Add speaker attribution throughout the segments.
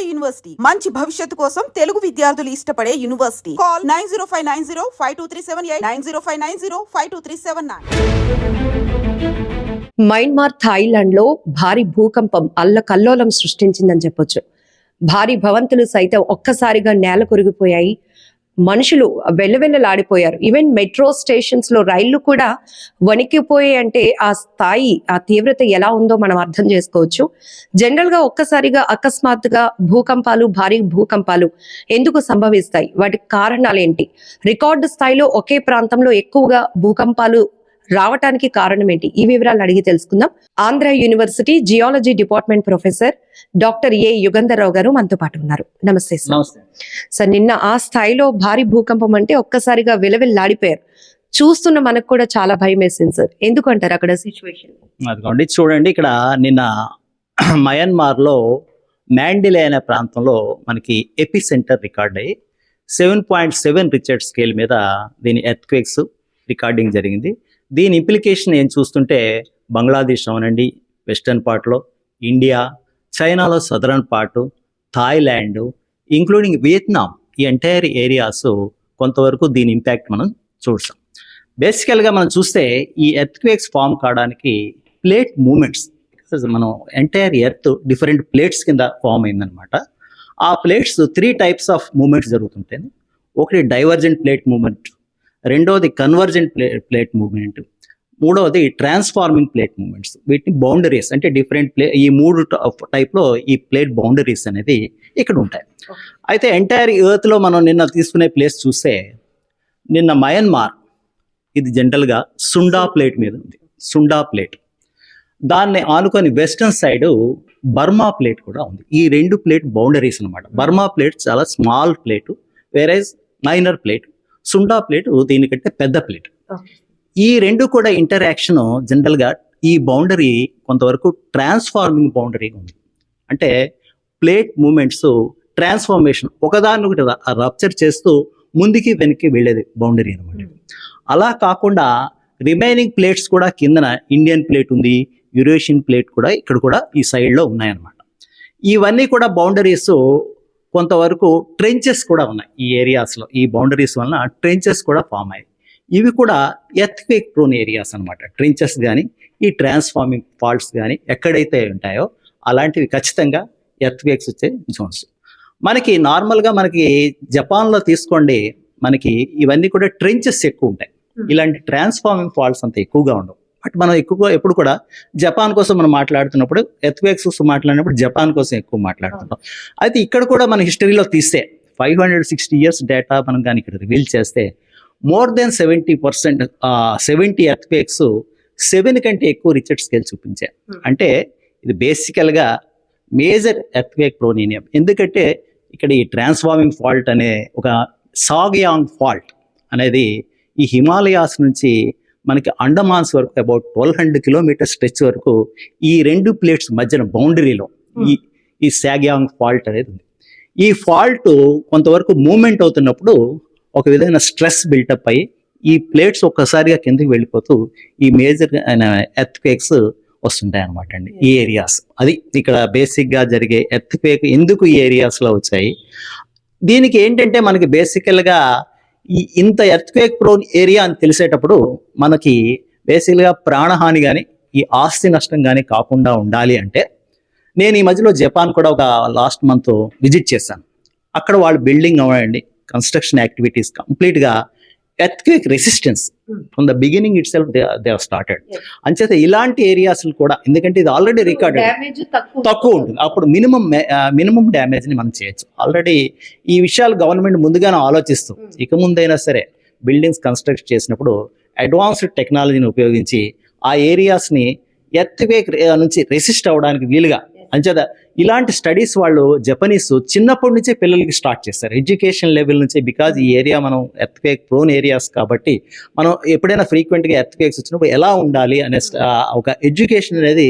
Speaker 1: నాడు యూనివర్సిటీ. మంచి భవిష్యత్తు కోసం తెలుగు విద్యార్థులు ఇష్టపడే university. Call nine zero five nine zero five two three seven eight nine zero five nine zero five two three seven nine.
Speaker 2: Myanmar థాయిలాండ్లో భారీ భూకంపం అల్లకల్లోలం సృష్టించిందని చెప్పొచ్చు. భారీ భవంతులు సైతం ఒక్కసారిగా నేల కొరిగిపోయాయి. మనుషులు వెల్లవెల్లలాడిపోయారు. ఈవెన్ మెట్రో స్టేషన్స్లో రైళ్ళు కూడా వణికిపోయాయి అంటే ఆ స్థాయి ఆ తీవ్రత ఎలా ఉందో మనం అర్థం చేసుకోవచ్చు. జనరల్గా ఒక్కసారిగా అకస్మాత్తుగా భూకంపాలు భారీ భూకంపాలు ఎందుకు సంభవిస్తాయి? వాటికి కారణాలు ఏంటి? రికార్డు స్థాయిలో ఒకే ప్రాంతంలో ఎక్కువగా భూకంపాలు రావటానికి కారణం ఏంటి? ఈ వివరాలు అడిగి తెలుసుకుందాం. Andhra university geology department professor doctor A Yugandhar Rao గారు మనతో పాటు ఉన్నారు. నమస్తే సార్.
Speaker 3: నమస్తే.
Speaker 2: సార్ నిన్న ఆ స్థాయిలో భారీ భూకంపం అంటే ఒక్కసారిగా విలవిల్లాడిపోయారు. చూస్తున్న మనకు కూడా చాలా భయం వేసింది సార్. ఎందుకంటారు అక్కడ సిచ్యువేషన్
Speaker 3: అదిగోండి చూడండి ఇక్కడ నిన్న మయన్మార్లో మ్యాండిలే అనే ప్రాంతంలో మనకి ఎపి సెంటర్ రికార్డ్ అయ్యి seven point seven Richter scale మీద దీని ఎర్త్క్వేక్స్ రికార్డింగ్ జరిగింది. దీని ఇంప్లికేషన్ ఏం చూస్తుంటే బంగ్లాదేశ్ అవనండి వెస్టర్న్ పార్ట్లో ఇండియా చైనాలో southern part Thailand including Vietnam ఈ ఎంటైర్ ఏరియాస్ కొంతవరకు దీని ఇంపాక్ట్ మనం చూస్తాం బేసికల్గా మనం చూస్తే ఈ ఎర్త్క్వేక్స్ ఫామ్ కావడానికి ప్లేట్ మూమెంట్స్ మనం ఎంటైర్ ఎర్త్ డిఫరెంట్ ప్లేట్స్ కింద ఫామ్ అయిందనమాట ఆ plates three types of movements జరుగుతుంటాయి. ఒకటి డైవర్జెంట్ ప్లేట్ మూమెంట్ రెండోది కన్వర్జెంట్ ప్లే ప్లేట్ మూమెంట్ మూడవది ట్రాన్స్ఫార్మింగ్ ప్లేట్ మూమెంట్స్ వీటిని బౌండరీస్ అంటే డిఫరెంట్ ప్లే ఈ మూడు టైప్లో ఈ ప్లేట్ బౌండరీస్ అనేది ఇక్కడ ఉంటాయి. అయితే ఎంటైర్ ఎర్త్లో మనం నిన్న తీసుకునే ప్లేస్ చూస్తే నిన్న మయన్మార్ ఇది జనరల్గా సుండా ప్లేట్ మీద ఉంది. సుండా ప్లేట్ దాన్ని ఆనుకొని వెస్టర్న్ సైడ్ బర్మా ప్లేట్ కూడా ఉంది. ఈ రెండు ప్లేట్ బౌండరీస్ అన్నమాట. బర్మా ప్లేట్ చాలా స్మాల్ ప్లేట్ వేరేజ్ మైనర్ ప్లేట్ సుండా ప్లేట్ దీనికంటే పెద్ద ప్లేట్ ఈ రెండు కూడా ఇంటరాక్షన్ జనరల్గా ఈ బౌండరీ కొంతవరకు ట్రాన్స్ఫార్మింగ్ బౌండరీ ఉంది. అంటే ప్లేట్ మూమెంట్స్ ట్రాన్స్ఫార్మేషన్ ఒకదాన్ని ఒకటి రప్చర్ చేస్తూ ముందుకి వెనక్కి వెళ్ళేది బౌండరీ అనమాట అలా కాకుండా రిమైనింగ్ ప్లేట్స్ కూడా కిందన ఇండియన్ ప్లేట్ ఉంది యురేషియన్ ప్లేట్ కూడా ఇక్కడ కూడా ఈ సైడ్లో ఉన్నాయన్నమాట. ఇవన్నీ కూడా బౌండరీస్ కొంతవరకు ట్రెంచెస్ కూడా ఉన్నాయి ఈ ఏరియాస్లో ఈ బౌండరీస్ వలన ట్రెంచెస్ కూడా ఫామ్ అయ్యాయి. ఇవి కూడా ఎర్త్క్వేక్ ప్రోన్ ఏరియాస్ అన్నమాట. ట్రెంచెస్ కానీ ఈ ట్రాన్స్ఫార్మింగ్ ఫాల్ట్స్ కానీ ఎక్కడైతే ఉంటాయో అలాంటివి ఖచ్చితంగా ఎర్త్క్వేక్స్ వచ్చే జోన్స్. మనకి నార్మల్గా మనకి జపాన్లో తీసుకోండి మనకి ఇవన్నీ కూడా ట్రెంచెస్ ఎక్కువ ఉంటాయి. ఇలాంటి ట్రాన్స్ఫార్మింగ్ ఫాల్ట్స్ అంత ఎక్కువగా ఉండవు. బట్ మనం ఎక్కువగా ఎప్పుడు కూడా జపాన్ కోసం మనం మాట్లాడుతున్నప్పుడు ఎర్త్క్వేక్స్ మాట్లాడినప్పుడు జపాన్ కోసం ఎక్కువ మాట్లాడుతుంటాం. అయితే ఇక్కడ కూడా మన హిస్టరీలో తీస్తే five hundred sixty years data మనం కానీ ఇక్కడ రివీల్ చేస్తే more than seventy percent seventy earthquakes seven కంటే ఎక్కువ రిచర్డ్ స్కేల్ చూపించాయి అంటే ఇది బేసికల్గా మేజర్ ఎర్త్క్వేక్ ప్రోనీనియం. ఎందుకంటే ఇక్కడ ఈ ట్రాన్స్ఫార్మింగ్ ఫాల్ట్ అనే ఒక సాగియాంగ్ ఫాల్ట్ అనేది ఈ హిమాలయాస్ నుంచి మనకి అండమాన్స్ వరకు about twelve hundred kilometre stretch వరకు ఈ రెండు ప్లేట్స్ మధ్యన బౌండరీలో ఈ ఈ సాగ్యాంగ్ ఫాల్ట్ అనేది ఉంది. ఈ ఫాల్ట్ కొంతవరకు మూమెంట్ అవుతున్నప్పుడు ఒక విధమైన స్ట్రెస్ బిల్టప్ అయ్యి ఈ ప్లేట్స్ ఒక్కసారిగా కిందకి వెళ్ళిపోతూ ఈ మేజర్ ఎర్త్క్వేక్స్ వస్తుంటాయి అనమాట అండి ఈ ఏరియాస్ అది ఇక్కడ బేసిక్గా జరిగే ఎర్త్ ఎర్త్క్వేక్ ఎందుకు ఈ ఏరియాస్లో వచ్చాయి? దీనికి ఏంటంటే మనకి బేసికల్గా ఈ ఇంత ఎర్త్క్వేక్ ప్రోన్ ఏరియా అని తెలిసేటప్పుడు మనకి బేసికల్గా ప్రాణహాని కానీ ఈ ఆస్తి నష్టం కానీ కాకుండా ఉండాలి అంటే నేను ఈ మధ్యలో జపాన్ కూడా ఒక లాస్ట్ మంత్ విజిట్ చేశాను. అక్కడ వాళ్ళు బిల్డింగ్ అవ్వండి కన్స్ట్రక్షన్ యాక్టివిటీస్ కంప్లీట్గా earthquake resistance from the beginning it self they started అంచేత ఇలాంటి ఏరియాస్ కూడా ఎందుకంటే ఇది ఆల్రెడీ రికార్డెడ్
Speaker 2: తక్కువ
Speaker 3: ఉంటుంది. అప్పుడు మినిమం మినిమం డ్యామేజ్ని మనం చేయొచ్చు. ఆల్రెడీ ఈ విషయాలు గవర్నమెంట్ ముందుగానే ఆలోచిస్తూ ఇక ముందైనా సరే బిల్డింగ్స్ కన్స్ట్రక్ట్ చేసినప్పుడు అడ్వాన్స్డ్ టెక్నాలజీని ఉపయోగించి ఆ ఏరియాస్ని ఎర్త్వేక్ నుంచి రెసిస్ట్ అవ్వడానికి వీలుగా అంచేత ఇలాంటి స్టడీస్ వాళ్ళు జపనీస్ చిన్నప్పటి నుంచే పిల్లలకి స్టార్ట్ చేస్తారు ఎడ్యుకేషన్ లెవెల్ నుంచి బికాజ్ ఈ ఏరియా మనం ఎర్త్వేక్ ప్రోన్ ఏరియాస్ కాబట్టి మనం ఎప్పుడైనా ఫ్రీక్వెంట్గా ఎర్త్వేక్స్ వచ్చినప్పుడు ఎలా ఉండాలి అనే ఒక ఎడ్యుకేషన్ అనేది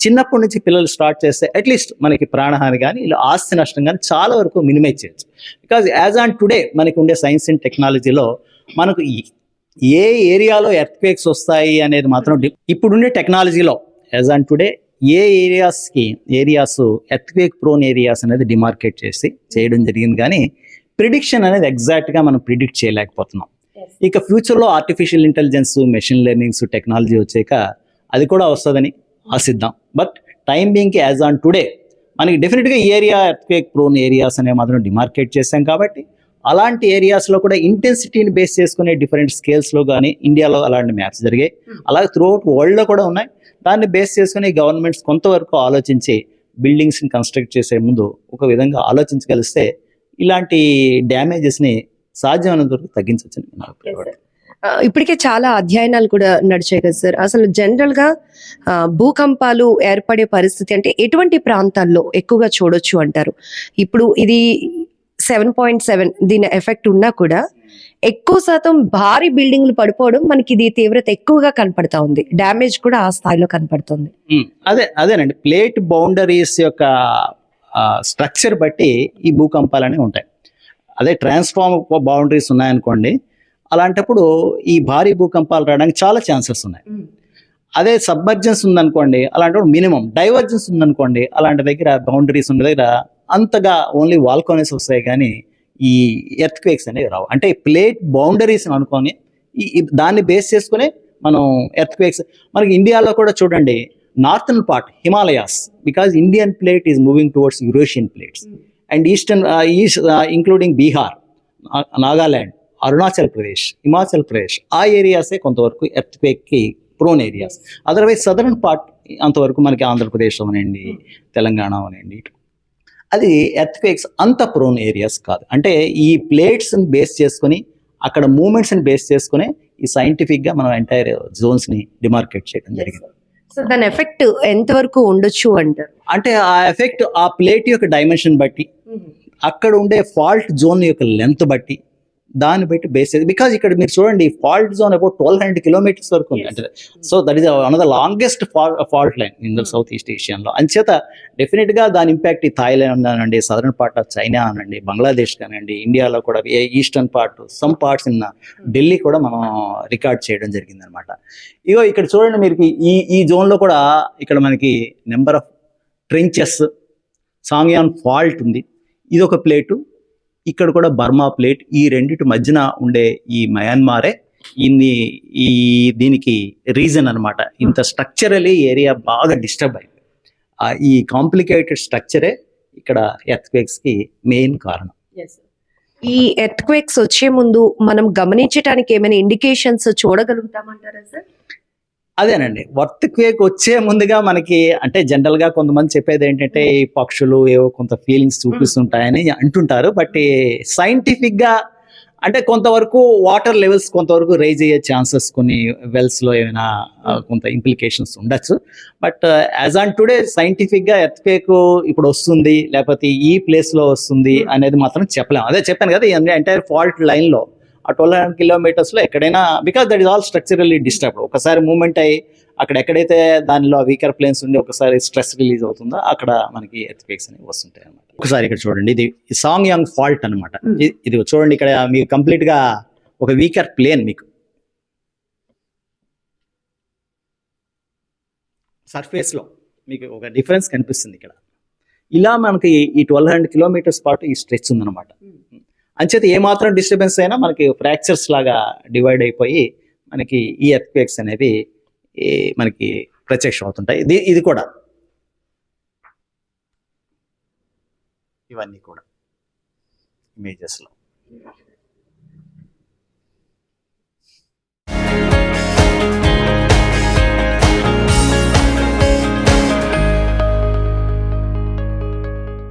Speaker 3: చిన్నప్పటి నుంచి పిల్లలు స్టార్ట్ చేస్తే అట్లీస్ట్ మనకి ప్రాణహాని కానీ ఇలా ఆస్తి నష్టం కానీ చాలా వరకు మినిమైజ్ చేయొచ్చు. బికాజ్ యాజ్ ఆన్ టుడే మనకి ఉండే సైన్స్ అండ్ టెక్నాలజీలో మనకు ఏ ఏరియాలో ఎర్త్క్వేక్స్ వస్తాయి అనేది మాత్రం ఇప్పుడు ఇప్పుడుండే టెక్నాలజీలో యాజ్ ఆన్ టుడే ఏ ఏరియాస్కి ఏరియాస్ ఎర్త్క్వేక్ ప్రోన్ ఏరియాస్ అనేది డిమార్కేట్ చేసి చేయడం జరిగింది. కానీ ప్రిడిక్షన్ అనేది ఎగ్జాక్ట్గా మనం ప్రిడిక్ట్ చేయలేకపోతున్నాం. ఇక ఫ్యూచర్లో artificial intelligence machine learnings technology వచ్చాక అది కూడా వస్తుందని ఆశిద్దాం. బట్ టైం బీయింగ్కి యాజ్ ఆన్ టుడే మనకి డెఫినెట్గా ఏరియా ఎర్త్క్వేక్ ప్రోన్ ఏరియాస్ అనేవి మాత్రం డిమార్కేట్ చేశాం కాబట్టి అలాంటి ఏరియాస్లో కూడా ఇంటెన్సిటీని బేస్ చేసుకునే డిఫరెంట్ స్కేల్స్లో కానీ ఇండియాలో అలాంటి మ్యాప్స్ జరిగాయి. అలాగే త్రూఅవుట్ వరల్డ్లో కూడా ఉన్నాయి. దాన్ని బేస్ చేసుకుని గవర్నమెంట్స్ కొంతవరకు ఆలోచించి బిల్డింగ్స్ని కన్స్ట్రక్ట్ చేసే ముందు ఒక విధంగా ఆలోచించగలిస్తే ఇలాంటి డ్యామేజెస్ని సాధ్యమైనంత వరకు
Speaker 2: ఆ, ఇప్పటికే చాలా అధ్యయనాలు కూడా నడిచాయి కదా సార్ అసలు జనరల్గా ఆ, భూకంపాలు ఏర్పడే పరిస్థితి అంటే ఎటువంటి ప్రాంతాల్లో ఎక్కువగా చూడొచ్చు అంటారు? ఇప్పుడు ఇది సెవెన్ పాయింట్ సెవెన్ దీని ఎఫెక్ట్ ఉన్నా కూడా ఎక్కువ శాతం భారీ బిల్డింగ్లు పడిపోవడం మనకి ఇది తీవ్రత ఎక్కువగా కనపడతా ఉంది. డ్యామేజ్ కూడా ఆ స్థాయిలో కనపడుతుంది.
Speaker 3: అదే అదేనండి. ప్లేట్ బౌండరీస్ యొక్క స్ట్రక్చర్ బట్టి ఈ భూకంపాలనే ఉంటాయి. అదే ట్రాన్స్ఫార్మ్ బౌండరీస్ ఉన్నాయనుకోండి అలాంటప్పుడు ఈ భారీ భూకంపాలు రావడానికి చాలా ఛాన్సెస్ ఉన్నాయి. అదే సబ్మర్జెన్స్ ఉందనుకోండి అలాంటప్పుడు మినిమం డైవర్జెన్స్ ఉందనుకోండి అలాంటి దగ్గర బౌండరీస్ ఉన్న దగ్గర అంతగా ఓన్లీ వాల్కోనెస్ వస్తాయి కానీ ఈ ఎర్త్ క్వేక్స్ అనేవి రావు. అంటే ప్లేట్ బౌండరీస్ అనుకొని దాన్ని బేస్ చేసుకుని మనం ఎర్త్ క్వేక్స్ మనకి ఇండియాలో కూడా చూడండి northern part Himalayas because Indian plate is moving towards Eurasian plates and eastern east including Bihar Nagaland Arunachal Pradesh Himachal Pradesh ఆ ఏరియాసే కొంతవరకు ఎర్త్కి prone areas otherwise southern part అంతవరకు మనకి ఆంధ్రప్రదేశ్ అవనండి తెలంగాణ అవనండి అది ఎర్త్ క్వేక్స్ అంత ప్రోన్ ఏరియాస్ కాదు. అంటే ఈ ప్లేట్స్ని బేస్ చేసుకొని అక్కడ మూమెంట్స్ని బేస్ చేసుకుని ఈ సైంటిఫిక్గా మనం ఎంటైర్ జోన్స్ని డిమార్కేట్ చేయడం జరిగింది.
Speaker 2: సో దాని ఎఫెక్ట్ ఎంత వరకు ఉండొచ్చు అంటారు?
Speaker 3: అంటే ఆ ఎఫెక్ట్ ఆ ప్లేట్ యొక్క డైమెన్షన్ బట్టి అక్కడ ఉండే ఫాల్ట్ జోన్ యొక్క లెంత్ బట్టి దాన్ని బట్టి బేస్ బికాజ్ ఇక్కడ మీరు చూడండి fault zone about twelve hundred kilometres వరకు ఉంది. అంటే so that is one of the longest fault line in the south east ఏషియన్లో అంచేత డెఫినెట్గా దాని ఇంపాక్ట్ ఈ థాయిలాండ్ అనండి సదరన్ పార్ట్ ఆఫ్ చైనా అనండి బంగ్లాదేశ్ కానివ్వండి ఇండియాలో కూడా eastern part some parts in Delhi కూడా మనం రికార్డ్ చేయడం జరిగింది అనమాట ఇగో ఇక్కడ చూడండి మీరు ఈ ఈ జోన్లో కూడా ఇక్కడ మనకి నెంబర్ ఆఫ్ ట్రెంచెస్ సాంగ్యాన్ ఫాల్ట్ ఉంది. ఇది ఒక ప్లేటు ఇక్కడ కూడా బర్మా ప్లేట్ ఈ రెండిటి మధ్యన ఉండే ఈ మయన్మారే ఇన్ని ఈ దీనికి రీజన్ అన్నమాట. ఇంత స్ట్రక్చరలీ ఏరియా బాగా డిస్టర్బ్ అయింది. ఈ కాంప్లికేటెడ్ స్ట్రక్చరే ఇక్కడ ఎర్త్క్వేక్స్కి మెయిన్ కారణం.
Speaker 2: ఈ ఎర్త్క్వేక్స్ వచ్చే ముందు మనం గమనించడానికి ఏమైనా ఇండికేషన్స్ చూడగలుగుతామంటారా సార్
Speaker 3: అదేనండి. వర్త్ క్వేక్ వచ్చే ముందుగా మనకి అంటే జనరల్గా కొంతమంది చెప్పేది ఏంటంటే ఈ పక్షులు ఏవో కొంత ఫీలింగ్స్ చూపిస్తుంటాయని అంటుంటారు. బట్ సైంటిఫిక్గా అంటే కొంతవరకు వాటర్ లెవెల్స్ కొంతవరకు రైజ్ అయ్యే ఛాన్సెస్ కొన్ని వెల్స్లో ఏమైనా కొంత ఇంప్లికేషన్స్ ఉండొచ్చు. బట్ యాజ్ ఆన్ టుడే సైంటిఫిక్గా ఎర్త్ క్వేక్ ఇప్పుడు వస్తుంది లేకపోతే ఈ ప్లేస్లో వస్తుంది అనేది మాత్రం చెప్పలేము అదే చెప్పాను కదా ఎంటైర్ ఫాల్ట్ లైన్లో. ఆ ట్వెల్వ్ హండ్రెడ్ కిలోమీటర్స్లో ఎక్కడైనా because that is all structurally disturb ఒకసారి మూమెంట్ అయ్యి అక్కడ ఎక్కడైతే దానిలో వీకర్ ప్లేన్స్ ఉండి ఒకసారి స్ట్రెస్ రిలీజ్ అవుతుందో అక్కడ మనకి ఎర్త్క్వేక్స్ అనేవి వస్తుంటాయి అనమాట ఒకసారి ఇక్కడ చూడండి ఇది సాంగ్ యాంగ్ ఫాల్ట్ అనమాట ఇది చూడండి ఇక్కడ మీకు కంప్లీట్గా ఒక వీకర్ ప్లేన్ మీకు. సర్ఫేస్లో మీకు ఒక డిఫరెన్స్ కనిపిస్తుంది ఇక్కడ. ఇలా మనకి ఈ ట్వెల్వ్ హండ్రెడ్ కిలోమీటర్స్ పాటు ఈ స్ట్రెచ్ ఉందన్నమాట. అంచేత ఏమాత్రం డిస్టర్బెన్స్ అయినా మనకి ఫ్రాక్చర్స్ లాగా డివైడ్ అయిపోయి మనకి ఈ ఎర్త్క్వేక్స్ అనేవి మనకి ప్రత్యక్షం అవుతుంటాయి. ఇది ఇది కూడా. ఇవన్నీ కూడా. ఇమేజెస్లో